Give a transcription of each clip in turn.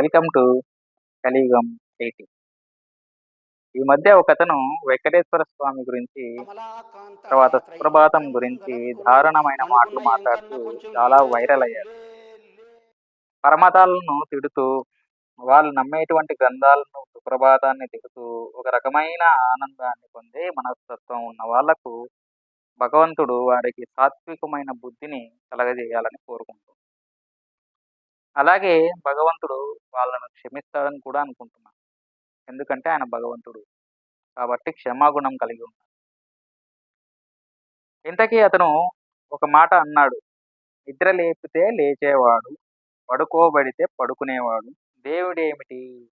Welcome to కలియుగం eighty ఈ మధ్య ఒకతను వెంకటేశ్వర స్వామి గురించి తర్వాత సుప్రభాతం గురించి దారుణమైన మాటలు మాట్లాడుతూ చాలా వైరల్ అయ్యారు పరమతాలను తిడుతూ వాళ్ళు నమ్మేటువంటి గ్రంథాలను సుప్రభాతాన్ని తిడుతూ ఒక రకమైన ఆనందాన్ని పొందే మనస్తత్వం ఉన్న వాళ్ళకు భగవంతుడు వారికి సాత్వికమైన బుద్ధిని కలగజేయాలని కోరుకుంటున్నాడు. అలాగే భగవంతుడు వాళ్ళను క్షమిస్తాడని కూడా అనుకుంటున్నాను. ఎందుకంటే ఆయన భగవంతుడు. కాబట్టి క్షమాగుణం కలిగి ఉన్నాడు. ఇంతకీ అతను ఒక మాట అన్నాడు. నిద్ర లేపితే లేచేవాడు పడుకోబడితే పడుకునేవాడు. దేవుడేమిటి?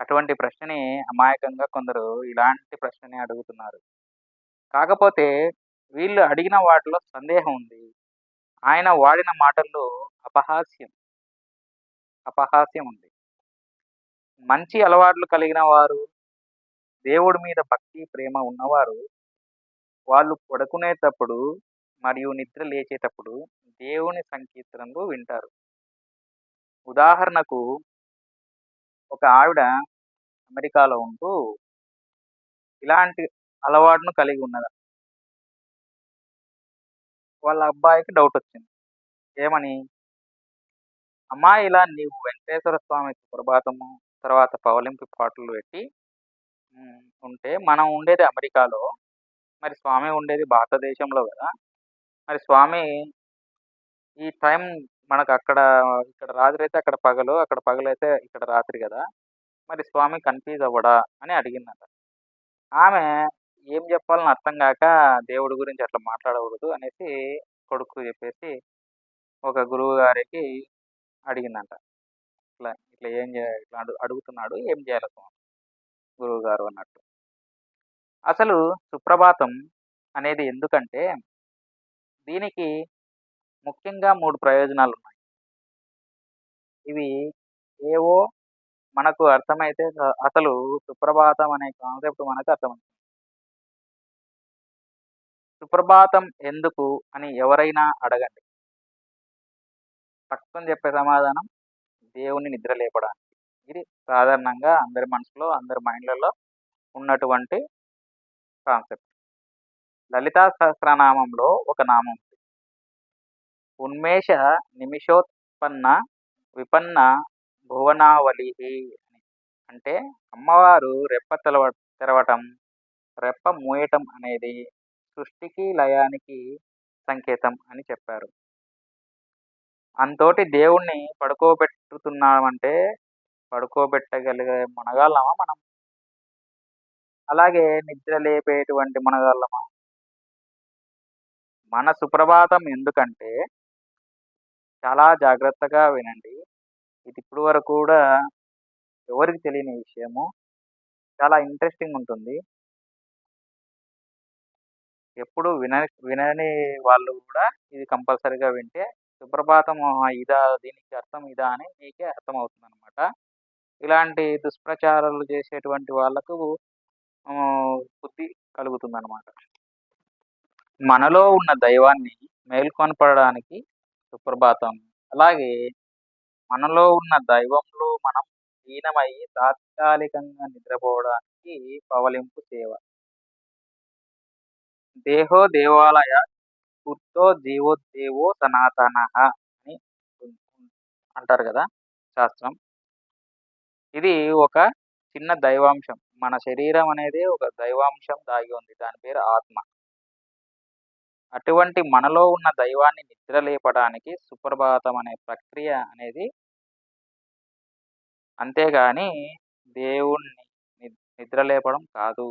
అటువంటి ప్రశ్నని అమాయకంగా కొందరు ఇలాంటి ప్రశ్నని అడుగుతున్నారు. కాకపోతే వీళ్ళు అడిగిన వాటిలో సందేహం ఉంది. ఆయన వాడిన మాటల్లో అపహాస్యం. అపహాస్యం ఉంది మంచి అలవాట్లు కలిగిన వారు దేవుడి మీద భక్తి ప్రేమ ఉన్నవారు వాళ్ళు పడుకునేటప్పుడు మరియు నిద్ర లేచేటప్పుడు దేవుని సంకీర్తనలు వింటారు. ఉదాహరణకు ఒక ఆవిడ అమెరికాలో ఉంటూ ఇలాంటి అలవాటును కలిగి ఉన్నది? వాళ్ళ అబ్బాయికి డౌట్ వచ్చింది ఏమని? అమ్మా ఇలా నీవు వెంకటేశ్వర స్వామి ప్రభాతము తర్వాత పవలింపు పాటలు పెట్టి ఉంటే మనం ఉండేది అమెరికాలో మరి స్వామి ఉండేది భారతదేశంలో కదా. మరి స్వామి ఈ టైం మనకు అక్కడ ఇక్కడ రాత్రి అయితే అక్కడ పగలు అక్కడ పగలైతే ఇక్కడ రాత్రి కదా. మరి స్వామి కన్ఫ్యూజ్ అవ్వడా అని అడిగిందట. ఆమె ఏం చెప్పాలని అర్థం కాక దేవుడి గురించి అట్లా మాట్లాడకూడదు అనేసి కొడుకు చెప్పేసి ఒక గురువు గారికి అడిగిందంట. ఇట్లా ఇట్లా ఏం చేయాలి ఇట్లా అడుగుతున్నాడు ఏం చేయాలి గురువు గారు అన్నట్టు. అసలు సుప్రభాతం అనేది ఎందుకంటే దీనికి ముఖ్యంగా మూడు ప్రయోజనాలు ఉన్నాయి ఇవి ఏవో మనకు అర్థమైతే అసలు సుప్రభాతం అనే కాన్సెప్ట్ మనకు అర్థమవుతుంది. సుప్రభాతం ఎందుకు అని ఎవరైనా అడగండి. పక్కన చెప్పే సమాధానం దేవుని నిద్ర లేపడానికి. ఇది సాధారణంగా అందరి మనసులో అందరి మైండ్లలో ఉన్నటువంటి కాన్సెప్ట్. లలితా సహస్రనామంలో ఒక నామం ఉంది. ఉన్మేష నిమిషోత్పన్న విపన్న భువనావళి అంటే అమ్మవారు రెప్ప తెలవ తెరవటం రెప్ప మూయటం అనేది సృష్టికి లయానికి సంకేతం అని చెప్పారు. అంతోటి దేవుణ్ణి పడుకోబెట్టుతున్నామంటే పడుకోబెట్టగలిగే మునగాళ్ళమా మనం? అలాగే నిద్ర లేపేటువంటి మునగాళ్ళమా? మన సుప్రభాతం ఎందుకంటే చాలా జాగ్రత్తగా వినండి. ఇది ఇప్పుడు వరకు కూడా ఎవరికి తెలియని విషయము. చాలా ఇంట్రెస్టింగ్ ఉంటుంది. ఎప్పుడు విన వినని వాళ్ళు కూడా ఇది కంపల్సరీగా వింటే సుప్రభాతం ఇదా దీనికి అర్థం ఇదా అని మీకే అర్థమవుతుంది అనమాట ఇలాంటి దుష్ప్రచారాలు చేసేటువంటి వాళ్ళకు బుద్ధి కలుగుతుంది అనమాట మనలో ఉన్న దైవాన్ని మేల్కొనపడడానికి సుప్రభాతం. అలాగే మనలో ఉన్న దైవంలో మనం హీనమై తాత్కాలికంగా నిద్రపోవడానికి పవలింపు సేవ దేహో దేవాలయ పూర్తో జీవోద్దేవో సనాతన అని అంటారు కదా శాస్త్రం. ఇది ఒక చిన్న దైవాంశం. మన శరీరం అనేది ఒక దైవాంశం దాగి ఉంది. దాని పేరు ఆత్మ. అటువంటి మనలో ఉన్న దైవాన్ని నిద్ర లేపడానికి సుప్రభాతం అనే ప్రక్రియ అనేది అంతేగాని దేవుణ్ణి నిద్ర లేపడం కాదు.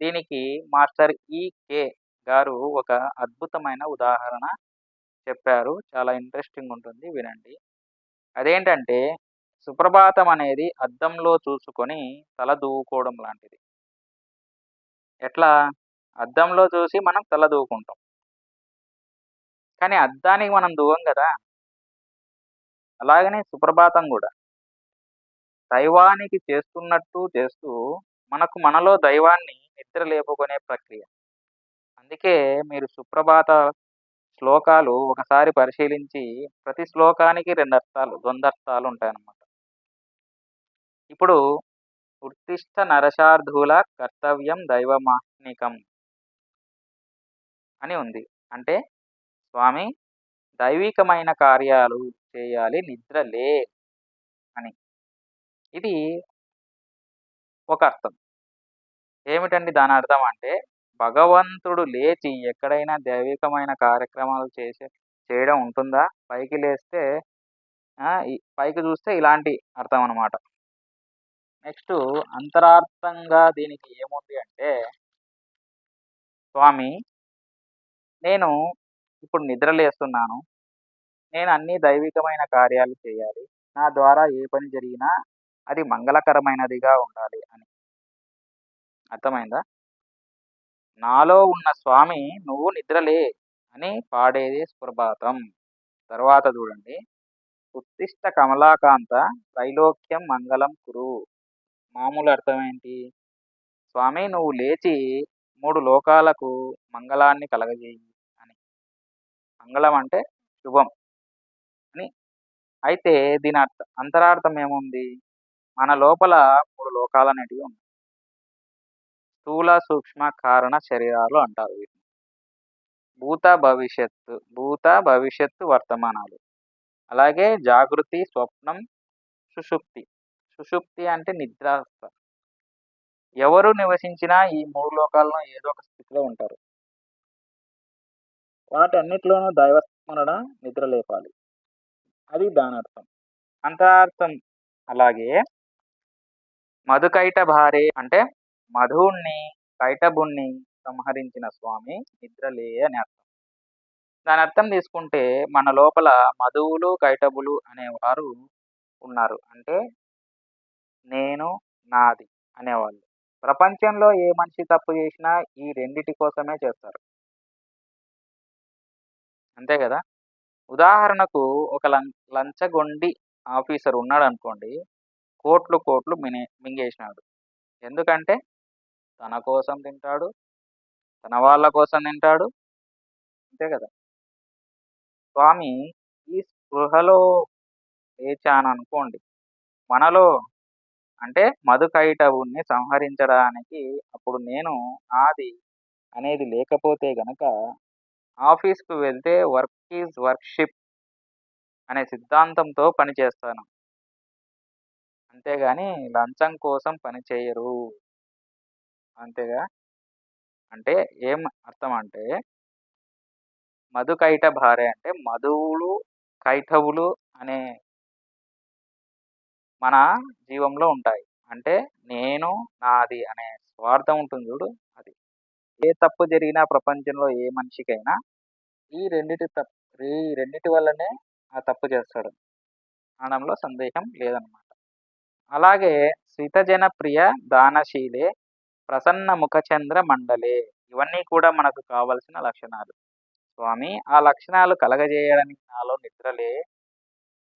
దీనికి మాస్టర్ ఈకే గారు ఒక అద్భుతమైన ఉదాహరణ చెప్పారు. చాలా ఇంట్రెస్టింగ్ ఉంటుంది వినండి. అదేంటంటే సుప్రభాతం అనేది అద్దంలో చూసుకొని తల దూవుకోవడం లాంటిది. ఎట్లా? అద్దంలో చూసి మనం తల దూకుంటాం కానీ అద్దానికి మనం దూవం కదా? అలాగనే సుప్రభాతం కూడా. దైవానికి చేస్తున్నట్టు చేస్తూ మనకు మనలో దైవాన్ని నిద్ర లేపుకునే ప్రక్రియ. అందుకే మీరు సుప్రభాత శ్లోకాలు ఒకసారి పరిశీలించి ప్రతి శ్లోకానికి రెండు అర్థాలు ద్వందర్థాలు ఉంటాయన్నమాట. ఇప్పుడు ఉత్తిష్ట నరశార్థుల కర్తవ్యం దైవమాహ్నికం అని ఉంది. అంటే స్వామి దైవికమైన కార్యాలు చేయాలి నిద్ర లే అని. ఇది ఒక అర్థం. ఏమిటండి దాని అర్థం అంటే భగవంతుడు లేచి ఎక్కడైనా దైవికమైన కార్యక్రమాలు చేసే చేయడం ఉంటుందా? పైకి లేస్తే పైకి చూస్తే ఇలాంటి అర్థం అనమాట నెక్స్ట్ అంతరార్థంగా దీనికి ఏముంది అంటే స్వామి నేను ఇప్పుడు నిద్రలేస్తున్నాను నేను అన్ని దైవికమైన కార్యాలు చేయాలి. నా ద్వారా ఏ పని జరిగినా అది మంగళకరమైనదిగా ఉండాలి అని. అర్థమైందా? నాలో ఉన్న స్వామి నువ్వు నిద్రలే అని పాడేది సుప్రభాతం. తర్వాత చూడండి. ఉత్తిష్ట కమలాకాంత త్రైలోక్యం మంగళం కురు. మామూలు అర్థం ఏంటి స్వామి నువ్వు లేచి మూడు లోకాలకు మంగళాన్ని కలగజేయి అని. మంగళం అంటే శుభం అని. అయితే దీని అర్థ అంతరార్థం ఏముంది? మన లోపల మూడు లోకాలనేటివి ఉన్నాయి. స్థూల సూక్ష్మ కారణ శరీరాలు అంటారు వీటిని. భూత భవిష్యత్తు భూత భవిష్యత్తు వర్తమానాలు. అలాగే జాగృతి స్వప్నం సుషుప్తి. సుషుప్తి అంటే నిద్రావస్థ ఎవరు నివసించినా ఈ మూడు లోకాల్లో ఏదో ఒక స్థితిలో ఉంటారు. వాటన్నిటిలోనూ దైవస్మరణ నిద్ర లేపాలి. అది దానర్థం. అర్థం అంతరార్థం. అలాగే మధుకైట భారే అంటే మధువుణ్ణి కైటభుణ్ణి సంహరించిన స్వామి నిద్రలే అని అర్థం. దాని అర్థం తీసుకుంటే మన లోపల మధువులు కైటబులు అనేవారు ఉన్నారు. అంటే నేను నాది అనేవాళ్ళు. ప్రపంచంలో ఏ మనిషి తప్పు చేసినా ఈ రెండిటి కోసమే చేస్తారు. అంతే కదా? ఉదాహరణకు ఒక లం లంచగొండి ఆఫీసర్ ఉన్నాడు అనుకోండి కోట్లు కోట్లు మినే మింగేసినాడు. ఎందుకంటే తన కోసం తింటాడు తన వాళ్ళ కోసం తింటాడు అంతే కదా. స్వామి ఈ స్పృహలో లేచాను అనుకోండి మనలో అంటే మధుకైటవుని సంహరించడానికి అప్పుడు నేను నాది అనేది లేకపోతే గనక ఆఫీస్కు వెళ్తే వర్క్ ఈజ్ వర్క్షిప్ అనే సిద్ధాంతంతో పనిచేస్తాను. అంతేగాని లంచం కోసం పని చేయరు. అంతేగా? అంటే ఏం అర్థం అంటే మధుకైట భార్య అంటే మధువులు కైటవులు అనే మన జీవంలో ఉంటాయి. అంటే నేను నాది అనే స్వార్థం ఉంటుంది చూడు అది. ఏ తప్పు జరిగినా ప్రపంచంలో ఏ మనిషికైనా ఈ రెండిటి తప్పు ఈ రెండిటి వల్లనే ఆ తప్పు చేస్తాడు. అనడంలో సందేహం లేదనమాట అలాగే 'స్వితజనప్రియ దానశీలే ప్రసన్న ముఖచంద్ర మండలే. ఇవన్నీ కూడా మనకు కావలసిన లక్షణాలు. స్వామి ఆ లక్షణాలు కలగజేయడానికి నాలో నిద్రలే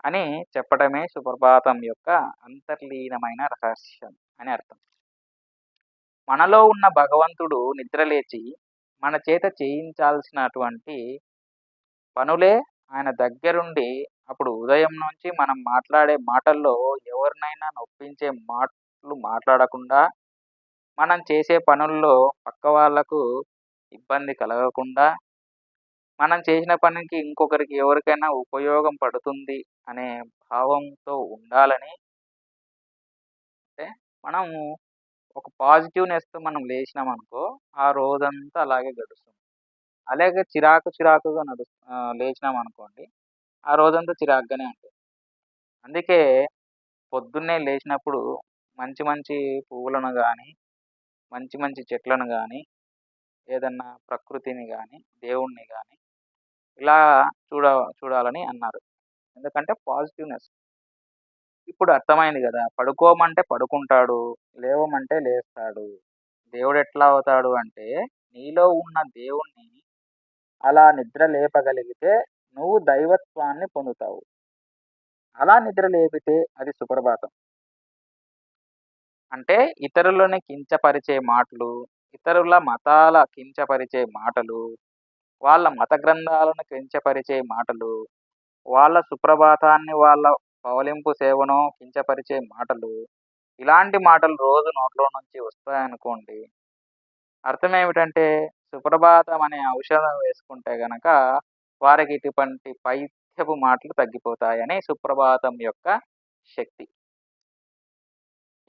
అని చెప్పడమే సుప్రభాతం యొక్క అంతర్లీనమైన రహస్యం అని అర్థం. మనలో ఉన్న భగవంతుడు నిద్రలేచి మన చేత చేయించాల్సినటువంటి పనులే ఆయన దగ్గరుండి అప్పుడు ఉదయం నుంచి మనం మాట్లాడే మాటల్లో ఎవరినైనా నొప్పించే మాటలు మాట్లాడకుండా మనం చేసే పనుల్లో పక్క వాళ్ళకు ఇబ్బంది కలగకుండా మనం చేసిన పనికి ఇంకొకరికి ఎవరికైనా ఉపయోగం పడుతుంది అనే భావంతో ఉండాలని అంటే మనము ఒక పాజిటివ్నెస్తో మనం లేచినాం అనుకో ఆ రోజంతా అలాగే గడుస్తుంది. అలాగే చిరాకు చిరాకుగా నడు లేచినాం అనుకోండి ఆ రోజంతా చిరాకుగానే ఉంటుంది. అందుకే పొద్దున్నే లేచినప్పుడు మంచి మంచి పువ్వులను కానీ మంచి మంచి చెట్లను కానీ ఏదన్నా ప్రకృతిని కానీ దేవుణ్ణి కానీ ఇలా చూడ చూడాలని అన్నారు. ఎందుకంటే పాజిటివ్నెస్. ఇప్పుడు అర్థమైంది కదా! పడుకోమంటే పడుకుంటాడు లేవమంటే లేస్తాడు. దేవుడు ఎట్లా అవుతాడు అంటే నీలో ఉన్న దేవుణ్ణి అలా నిద్ర లేపగలిగితే నువ్వు దైవత్వాన్ని పొందుతావు. అలా నిద్ర లేపితే అది సుప్రభాతం. అంటే ఇతరులని కించపరిచే మాటలు ఇతరుల మతాల కించపరిచే మాటలు వాళ్ళ మత గ్రంథాలను కించపరిచే మాటలు వాళ్ళ సుప్రభాతాన్ని వాళ్ళ పవలింపు సేవను కించపరిచే మాటలు ఇలాంటి మాటలు రోజు నోట్లో నుంచి వస్తాయనుకోండి. అర్థం ఏమిటంటే సుప్రభాతం అనే ఔషధం వేసుకుంటే గనక వారికి ఇటువంటి పైత్యపు మాటలు తగ్గిపోతాయని సుప్రభాతం యొక్క శక్తి.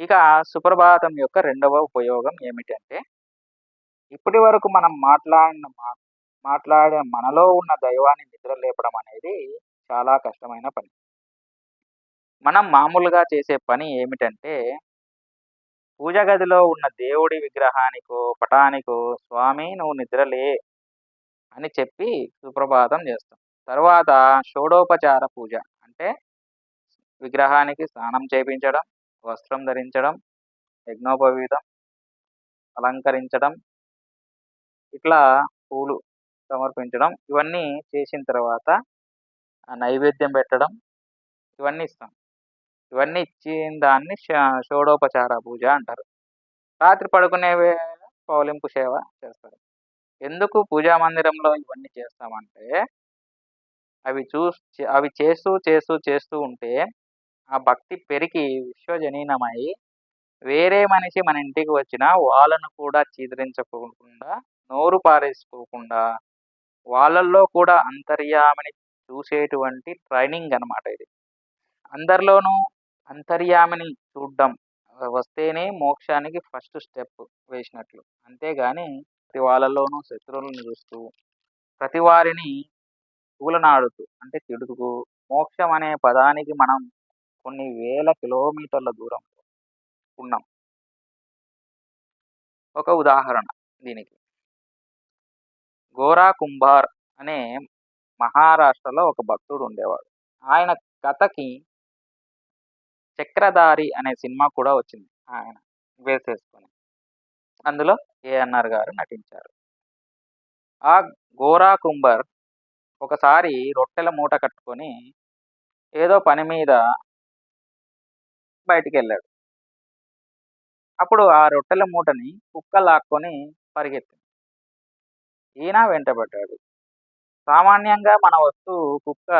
ఇక సుప్రభాతం యొక్క రెండవ ఉపయోగం ఏమిటంటే ఇప్పటి వరకు మనం మాట్లాడిన మాట్లాడే మనలో ఉన్న దైవాన్ని నిద్ర లేపడం అనేది చాలా కష్టమైన పని. మనం మామూలుగా చేసే పని ఏమిటంటే పూజ గదిలో ఉన్న దేవుడి విగ్రహానికో పటానికో స్వామి నువ్వు నిద్రలే అని చెప్పి సుప్రభాతం చేస్తాం. తర్వాత షోడోపచార పూజ అంటే విగ్రహానికి స్నానం చేయించడం వస్త్రం ధరించడం యజ్ఞోపవీతం అలంకరించడం ఇట్లా పూలు సమర్పించడం ఇవన్నీ చేసిన తర్వాత నైవేద్యం పెట్టడం ఇవన్నీ ఇస్తాం. ఇవన్నీ ఇచ్చిన దాన్ని షోడోపచార పూజ అంటారు. రాత్రి పడుకునే పౌలింపు సేవ చేస్తారు. ఎందుకు పూజా మందిరంలో ఇవన్నీ చేస్తామంటే అవి చూ అవి చేస్తూ చేస్తూ చేస్తూ ఉంటే ఆ భక్తి పెరిగి విశ్వజనీనమై వేరే మనిషి మన ఇంటికి వచ్చినా వాళ్ళను కూడా చీదరించకోకుండా నోరు పారేసుకోకుండా వాళ్ళల్లో కూడా అంతర్యామిని చూసేటువంటి ట్రైనింగ్ అనమాట ఇది. అందరిలోనూ అంతర్యామిని చూడడం వస్తేనే మోక్షానికి ఫస్ట్ స్టెప్ వేసినట్లు. అంతేగాని ప్రతి వాళ్ళలోనూ శత్రువులను చూస్తూ ప్రతి వారిని తూలనాడుతూ అంటే తిడుతూ మోక్షం అనే పదానికి మనం కొన్ని వేల కిలోమీటర్ల దూరం ఉన్నాం. ఒక ఉదాహరణ దీనికి. గోరా కుంభార్ అనే మహారాష్ట్రలో ఒక భక్తుడు ఉండేవాడు. ఆయన కథకి చక్రధారి అనే సినిమా కూడా వచ్చింది ఆయన వేసేసుకొని. అందులో ఏఎన్ఆర్ గారు నటించారు. ఆ గోరా కుంభర్ ఒకసారి రొట్టెల మూట కట్టుకొని ఏదో పని మీద బయటికి వెళ్ళాడు అప్పుడు ఆ రొట్టెల మూటని కుక్క లాక్కొని పరిగెత్తింది. ఈయన వెంటబడ్డాడు. సామాన్యంగా మన వస్తువు కుక్క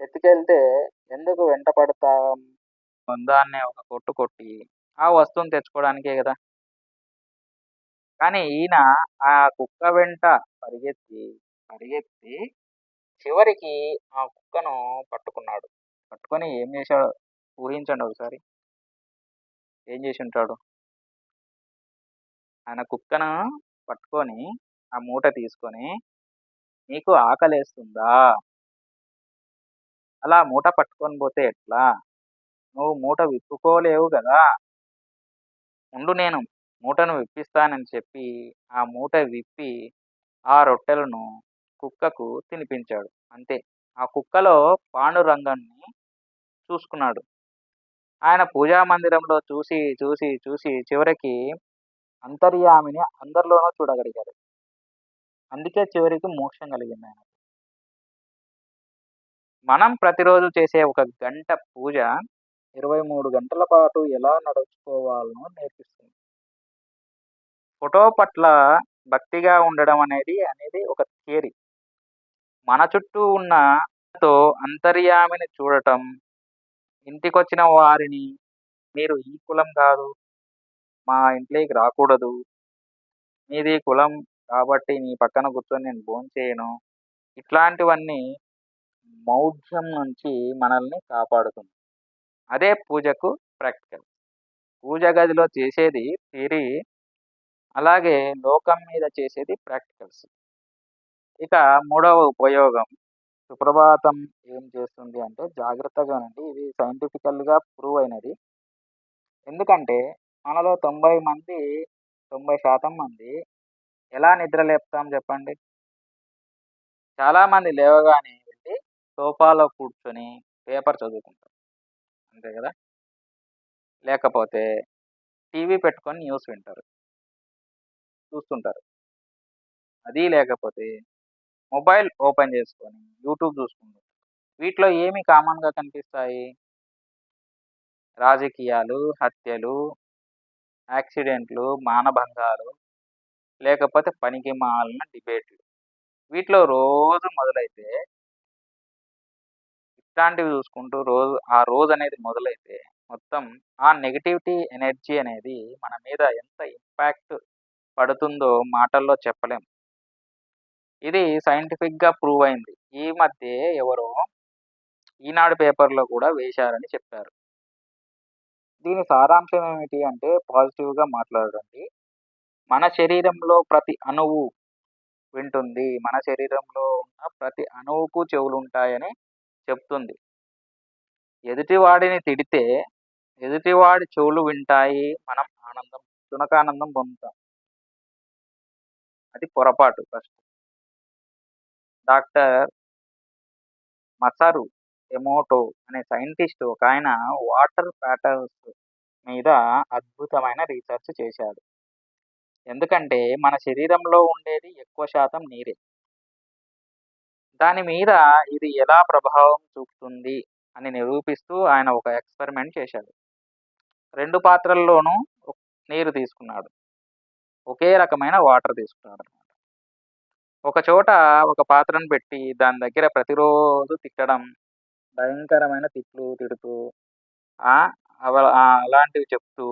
ఎత్తుకెళ్తే ఎందుకు వెంటపడతాం? దాన్ని ఒక కొట్టు కొట్టి ఆ వస్తువుని తెచ్చుకోవడానికే కదా. కానీ ఈయన ఆ కుక్క వెంట పరిగెత్తి పరిగెత్తి చివరికి ఆ కుక్కను పట్టుకున్నాడు. పట్టుకొని ఏం చేశాడు ఊహించండి ఒకసారి. ఏం చేసి ఉంటాడు ఆయన కుక్కను పట్టుకొని ఆ మూట తీసుకొని నీకు ఆకలేస్తుందా? అలా మూట పట్టుకొని పోతే ఎట్లా? నువ్వు మూట విప్పుకోలేవు కదా? ఉండు నేను మూటను విప్పిస్తానని చెప్పి ఆ మూట విప్పి ఆ రొట్టెలను కుక్కకు తినిపించాడు. అంతే. ఆ కుక్కలో పాండురంగాన్ని చూసుకున్నాడు. ఆయన పూజా మందిరంలో చూసి చూసి చూసి చివరికి అంతర్యామిని అందరిలోనూ చూడగలిగారు అందుకే చివరికి మోక్షం కలిగింది ఆయన. మనం ప్రతిరోజు చేసే ఒక గంట పూజ ఇరవై మూడు గంటల పాటు ఎలా నడుచుకోవాలనో నేర్పిస్తుంది. ఫోటో పట్ల భక్తిగా ఉండడం అనేది అనేది ఒక థియరీ. మన చుట్టూ ఉన్న తో అంతర్యామిని చూడటం ఇంటికొచ్చిన వారిని మీరు ఈ కులం కాదు మా ఇంట్లోకి రాకూడదు. మీది కులం కాబట్టి నీ పక్కన కూర్చొని నేను భోంచేయను ఇట్లాంటివన్నీ మౌఢ్యం నుంచి మనల్ని కాపాడుతుంది. అదే పూజకు ప్రాక్టికల్. పూజ గదిలో చేసేది థియరీ అలాగే లోకం మీద చేసేది ప్రాక్టికల్స్. ఇక మూడవ ఉపయోగం. సుప్రభాతం ఏం చేస్తుంది అంటే జాగ్రత్తగా ఉండండి ఇది సైంటిఫికల్గా ప్రూవ్ అయినది. ఎందుకంటే మనలో తొంభై మంది తొంభై శాతం మంది ఎలా నిద్ర లేపుతాం చెప్పండి? చాలామంది లేవగానే వెళ్ళి సోఫాలో కూర్చొని పేపర్ చదువుకుంటారు. అంతే కదా? లేకపోతే టీవీ పెట్టుకొని న్యూస్ వింటారు. చూస్తుంటారు. అది లేకపోతే మొబైల్ ఓపెన్ చేసుకొని యూట్యూబ్ చూసుకుంటారు వీటిలో ఏమి కామన్గా కనిపిస్తాయి? రాజకీయాలు హత్యలు యాక్సిడెంట్లు మానభంగాలు లేకపోతే పనికి మాలిన డిబేట్లు. వీటిలో రోజు మొదలైతే ఇట్లాంటివి చూసుకుంటూ రోజు ఆ రోజు అనేది మొదలైతే మొత్తం ఆ నెగటివిటీ ఎనర్జీ అనేది మన మీద ఎంత ఇంపాక్ట్ పడుతుందో మాటల్లో చెప్పలేం. ఇది సైంటిఫిక్గా ప్రూవ్ అయింది. ఈ మధ్య ఎవరో ఈనాడు పేపర్లో కూడా వేశారని చెప్పారు. దీని సారాంశం ఏమిటి అంటే పాజిటివ్గా మాట్లాడండి. మన శరీరంలో ప్రతి అణువు వింటుంది. మన శరీరంలో ఉన్న ప్రతి అణువుకు చెవులు ఉంటాయని చెప్తుంది. ఎదుటివాడిని తిడితే ఎదుటివాడి చెవులు వింటాయి. మనం ఆనందం తునకానందం పొందుతాం. అది పొరపాటు ఫస్ట్. డాక్టర్ మసరు ఎమోటో అనే సైంటిస్ట్ ఒక ఆయన వాటర్ ప్యాటర్న్స్ మీద అద్భుతమైన రీసెర్చ్ చేశాడు. ఎందుకంటే మన శరీరంలో ఉండేది ఎక్కువ శాతం నీరే. దాని మీద ఇది ఎలా ప్రభావం చూపుతుంది అని నిరూపిస్తూ ఆయన ఒక ఎక్స్పెరిమెంట్ చేశాడు. రెండు పాత్రల్లోనూ నీరు తీసుకున్నాడు. ఒకే రకమైన వాటర్ తీసుకున్నాడు. ఒక చోట ఒక పాత్రను పెట్టి దాని దగ్గర ప్రతిరోజు తిట్టడం భయంకరమైన తిట్లు తిడుతూ అలాంటివి చెప్తూ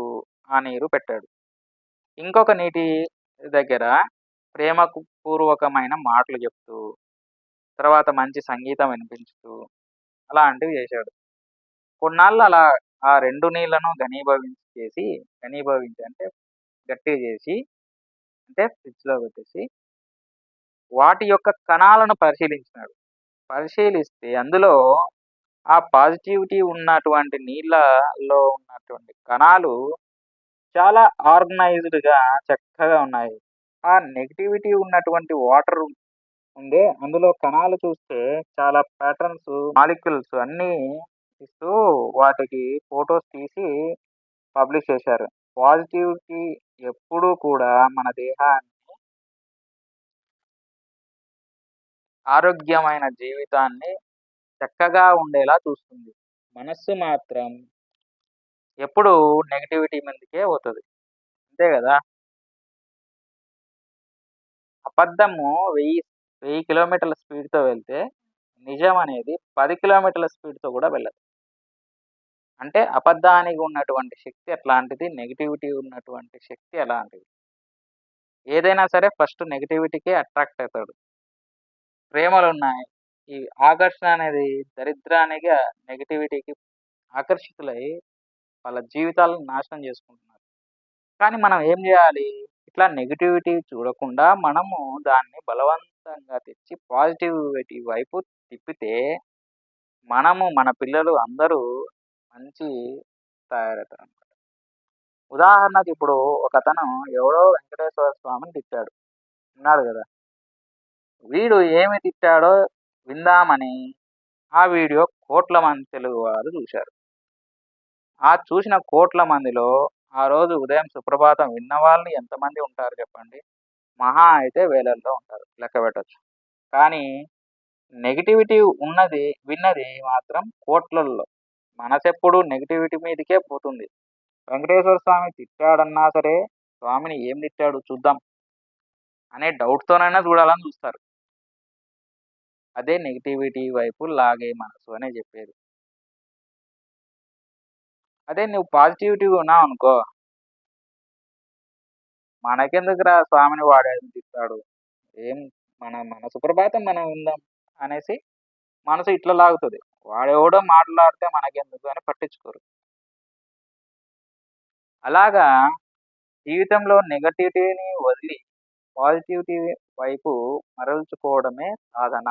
ఆ నీరు పెట్టాడు. ఇంకొక నీటి దగ్గర ప్రేమకు పూర్వకమైన మాటలు చెప్తూ తర్వాత మంచి సంగీతం వినిపించుతూ అలాంటివి చేశాడు. కొన్నాళ్ళు అలా ఆ రెండు నీళ్ళను ఘనీభవించి చేసి ఘనీభవించి అంటే గట్టిగా చేసి అంటే ఫ్రిడ్జ్లో పెట్టేసి వాటి యొక్క కణాలను పరిశీలించినాడు. పరిశీలిస్తే అందులో ఆ పాజిటివిటీ ఉన్నటువంటి నీళ్ళలో ఉన్నటువంటి కణాలు చాలా ఆర్గనైజ్డ్గా చక్కగా ఉన్నాయి. ఆ నెగిటివిటీ ఉన్నటువంటి వాటర్ ఉండే అందులో కణాలు చూస్తే చాలా ప్యాటర్న్స్ మాలిక్యూల్స్ అన్నీ ఇస్తూ వాటికి ఫొటోస్ తీసి పబ్లిష్ చేశారు. పాజిటివిటీ ఎప్పుడూ కూడా మన దేహాన్ని ఆరోగ్యమైన జీవితాన్ని చక్కగా ఉండేలా చూస్తుంది. మనస్సు మాత్రం ఎప్పుడు నెగిటివిటీ మీదకే పోతుంది. అంతే కదా? అబద్ధము వెయ్యి వెయ్యి కిలోమీటర్ల స్పీడ్తో వెళ్తే నిజం అనేది పది కిలోమీటర్ల స్పీడ్తో కూడా వెళ్ళదు. అంటే అబద్ధానికి ఉన్నటువంటి శక్తి అట్లాంటిది నెగిటివిటీ ఉన్నటువంటి శక్తి ఎలాంటిది ఏదైనా సరే ఫస్ట్ నెగిటివిటీకే అట్రాక్ట్ అవుతాడు. ప్రేమలు ఉన్నాయి ఈ ఆకర్షణ అనేది దరిద్రానికి నెగిటివిటీకి ఆకర్షితులై వాళ్ళ జీవితాలను నాశనం చేసుకుంటున్నారు. కానీ మనం ఏం చేయాలి? ఇట్లా నెగిటివిటీ చూడకుండా మనము దాన్ని బలవంతంగా తెచ్చి పాజిటివిటీ వైపు తిప్పితే మనము మన పిల్లలు అందరూ మంచి తయారవుతారు అనమాట ఉదాహరణకు ఇప్పుడు ఒక అతను ఎవడో వెంకటేశ్వర స్వామిని తిట్టాడు. ఉన్నాడు కదా? వీడు ఏమి తిట్టాడో విందామని ఆ వీడియో కోట్ల మంది తెలుగు వారు చూశారు. ఆ చూసిన కోట్ల మందిలో ఆ రోజు ఉదయం సుప్రభాతం విన్న వాళ్ళని ఎంతమంది ఉంటారు చెప్పండి? మహా అయితే వేలల్లో ఉంటారు లెక్క పెట్టచ్చు. కానీ నెగిటివిటీ ఉన్నది విన్నది మాత్రం కోట్లల్లో. మనసెప్పుడు నెగిటివిటీ మీదకే పోతుంది. వెంకటేశ్వర స్వామి తిట్టాడన్నా సరే స్వామిని ఏం తిట్టాడు చూద్దాం అనే డౌట్తోనైనా చూడాలని చూస్తారు. అదే నెగిటివిటీ వైపు లాగే మనసు అనే చెప్పేది. అదే నువ్వు పాజిటివిటీగా ఉన్నావు అనుకో. మనకెందుకురా స్వామిని వాడేది తిస్తాడు ఏం మన మన సుప్రభాతం మనం ఉందాం అనేసి మనసు ఇట్లా లాగుతుంది. వాడెవడో మాట్లాడితే మనకెందుకు అని పట్టించుకోరు. అలాగా జీవితంలో నెగటివిటీని వదిలి పాజిటివిటీ వైపు మరల్చుకోవడమే సాధన.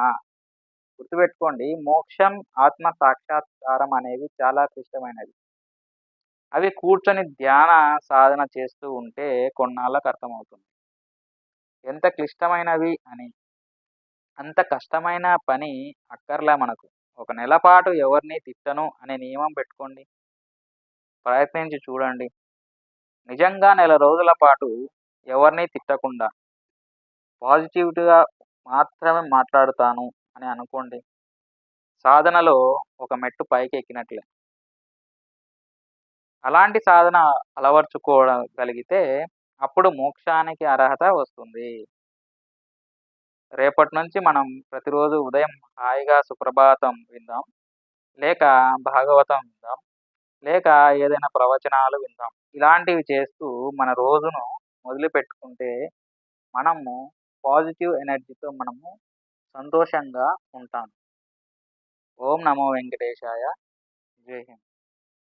గుర్తుపెట్టుకోండి మోక్షం ఆత్మ సాక్షాత్కారం అనేవి చాలా క్లిష్టమైనవి. అవి కూర్చొని ధ్యాన సాధన చేస్తూ ఉంటే కొన్నాళ్ళకు అర్థమవుతుంది. ఎంత క్లిష్టమైనవి అని అంత కష్టమైన పని అక్కర్లే మనకు. ఒక నెల పాటు ఎవరిని తిట్టను అనే నియమం పెట్టుకోండి. ప్రయత్నించి చూడండి. నిజంగా నెల రోజుల పాటు ఎవరిని తిట్టకుండా పాజిటివిటీగా మాత్రమే మాట్లాడుతాను అని అనుకోండి. సాధనలో ఒక మెట్టు పైకి ఎక్కినట్లే అలాంటి సాధన అలవర్చుకోగలిగితే అప్పుడు మోక్షానికి అర్హత వస్తుంది. రేపటి నుంచి మనం ప్రతిరోజు ఉదయం హాయిగా సుప్రభాతం విందాం. లేక భాగవతం విందాం. లేక ఏదైనా ప్రవచనాలు విందాం. ఇలాంటివి చేస్తూ మన రోజును మొదలుపెట్టుకుంటే మనము పాజిటివ్ ఎనర్జీతో మనము సంతోషంగా ఉంటాను. ఓం నమో వెంకటేశాయ. జై హింద్.